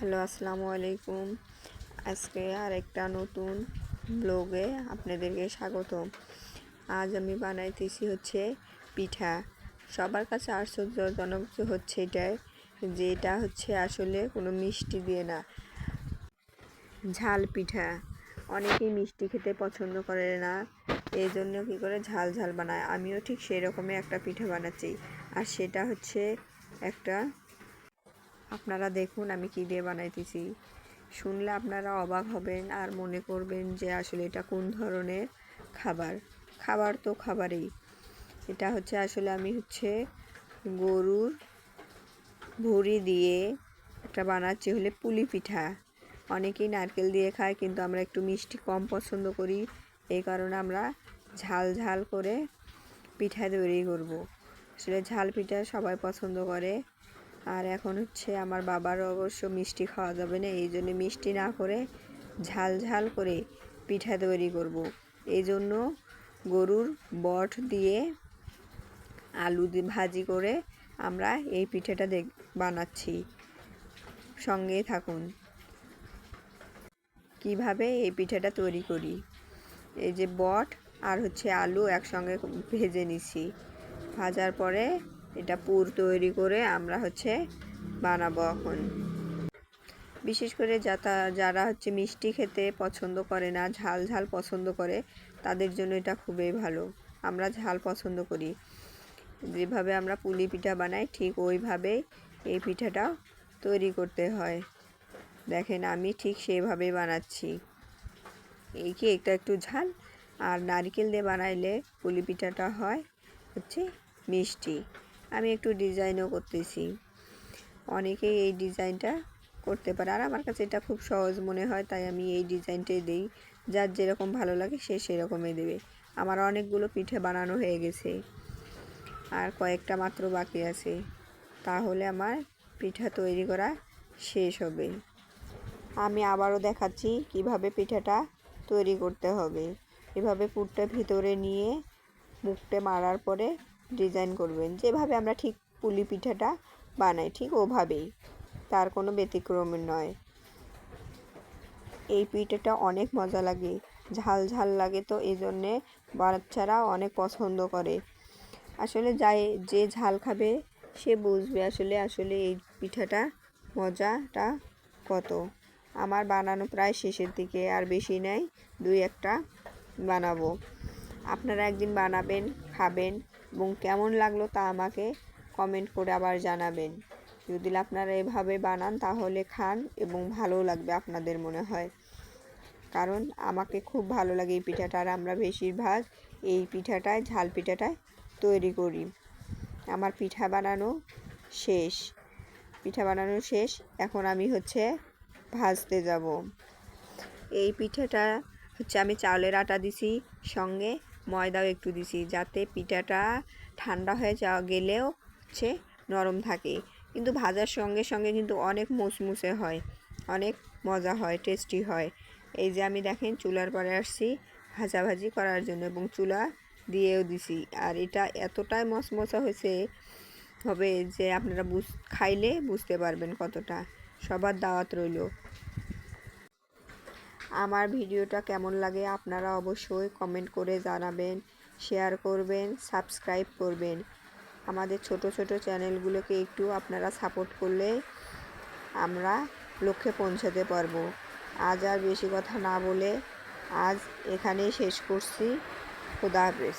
Hello, আসসালামু আলাইকুম। আজকে আর একটা নতুন ব্লগে আপনাদেরকে স্বাগত আজ আমি বানাইতেছি হচ্ছে পিঠা। সবার কাছে আশ্চর্যজনক হচ্ছে এটাই যে এটা হচ্ছে আসলে কোনো মিষ্টি দিয়ে না। ঝাল পিঠা। অনেকেই মিষ্টি খেতে পছন্দ করে না এই জন্য কী করে ঝাল ঝাল বানায়। আমিও ঠিক সেই রকমই একটা পিঠা বানাচ্ছি। আর সেটা হচ্ছে একটা আপনারা দেখুন আমি কী দিয়ে বানাইতেছি। শুনলে আপনারা অবাক হবেন আর মনে করবেন যে আসলে এটা কোন ধরনের খাবার। খাবার তো খাবারই। এটা হচ্ছে আসলে আমি হচ্ছে গরুর ভুড়ি দিয়ে একটা বানাচ্ছি, হলে পুলি পিঠা। অনেকেই নারকেল দিয়ে খায়, কিন্তু আমরা একটু মিষ্টি কম পছন্দ করি। এই কারণে আমরা ঝাল ঝাল করে পিঠা তৈরি করব। আসলে ঝাল পিঠা সবাই পছন্দ করে। আর এখন হচ্ছে আমার বাবারও অবশ্য মিষ্টি খাওয়া যাবে না, এই জন্য মিষ্টি না করে ঝাল ঝাল করে পিঠা তৈরি করব। এই জন্য গরুর বট দিয়ে আলু দিয়ে ভাজি করে আমরা এই পিঠাটা দেখ, বানাচ্ছি। সঙ্গে থাকুন। কীভাবে এই পিঠেটা তৈরি করি? এই যে বট আর হচ্ছে আলু একসঙ্গে ভেজে নিছি। ভাজার পরে এটা পুর তৈরি করে আমরা হচ্ছে বানাবো এখন। বিশেষ করে যাতা যারা হচ্ছে মিষ্টি খেতে পছন্দ করে না, ঝাল ঝাল পছন্দ করে, তাদের জন্য এটা খুবই ভালো। আমরা ঝাল পছন্দ করি। যেভাবে আমরা পুলি পিঠা বানাই, ঠিক ওইভাবেই এই পিঠাটা তৈরি করতে হয়। দেখেন, আমি ঠিক সেভাবে বানাচ্ছি। এই কি একটা একটু ঝাল? আর নারকেল দিয়ে বানাইলে পুলি পিঠাটা হয় হচ্ছে মিষ্টি। আমি একটু ডিজাইনও করতেছি। অনেকেই এই ডিজাইনটা করতে পারে। আর আমার কাছে এটা খুব সহজ মনে হয়, তাই আমি এই ডিজাইনটাই দিই। যার যেরকম ভালো লাগে সে সেরকমই দেবে। আমার অনেকগুলো পিঠে বানানো হয়ে গেছে। আর কয়েকটা মাত্র বাকি আছে। তাহলে আমার পিঠা তৈরি করা শেষ হবে। আমি আবারও দেখাচ্ছি কীভাবে পিঠাটা তৈরি করতে হবে। এভাবে পুরটা ভিতরে নিয়ে মুখটা মারার পরে ডিজাইন করবেন। যেভাবে আমরা ঠিক পুলি পিঠাটা বানাই, ঠিক ওভাবেই। তার কোনো ব্যতিক্রম নয়। এই পিঠাটা অনেক মজা লাগে। ঝাল ঝাল লাগে তো এই জন্যে বাচ্চারা অনেক পছন্দ করে। আসলে যাই, যে ঝাল খাবে সে বুঝবে আসলে আসলে এই পিঠাটা মজাটা কত। আমার বানানো প্রায় শেষের দিকে, আর বেশি নেই, দুই একটা বানাবো। আপনারা একদিন বানাবেন, খাবেন এবং কেমন লাগল তা আমাকে কমেন্ট করে আবার জানাবেন। যদি আপনারা এভাবে বানান তাহলে খান এবং ভালো লাগবে আপনাদের মনে হয়। কারণ আমাকে খুব ভালো লাগে এই পিঠাটা আর আমরা বেশিরভাগ এই পিঠাটায়, ঝাল পিঠাটায় তৈরি করি। আমার পিঠা বানানো শেষ। পিঠা বানানো শেষ। এখন আমি হচ্ছে ভাজতে যাব। এই পিঠাটা হচ্ছে আমি চাউলের আটা দিছি সঙ্গে। ময়দাও একটু দিছি, যাতে পিঠাটা ঠান্ডা হয়ে যাওয়া গেলেও হচ্ছে নরম থাকে। কিন্তু ভাজার সঙ্গে সঙ্গে কিন্তু অনেক মুসমুসে হয়, অনেক মজা হয় টেস্টি হয়। এই যে আমি দেখেন চুলার পরে আসছি ভাজাভাজি করার জন্য এবং চুলা দিয়েও দিছি। আর এটা এতটাই মশমশা হয়েছে হবে যে আপনারা বুঝ, খাইলে বুঝতে পারবেন কতটা। সবার দাওয়াত রইল। আমার ভিডিওটা কেমন লাগে আপনারা অবশ্যই কমেন্ট করে জানাবেন শেয়ার করবেন সাবস্ক্রাইব করবেন। আমাদের ছোট ছোট চ্যানেলগুলোকে একটু আপনারা সাপোর্ট করলে আমরা লক্ষ্যে পৌঁছাতে পারব। আজ আর বেশি কথা না বলে আজ এখানেই শেষ করছি। খুদা হাফেজ।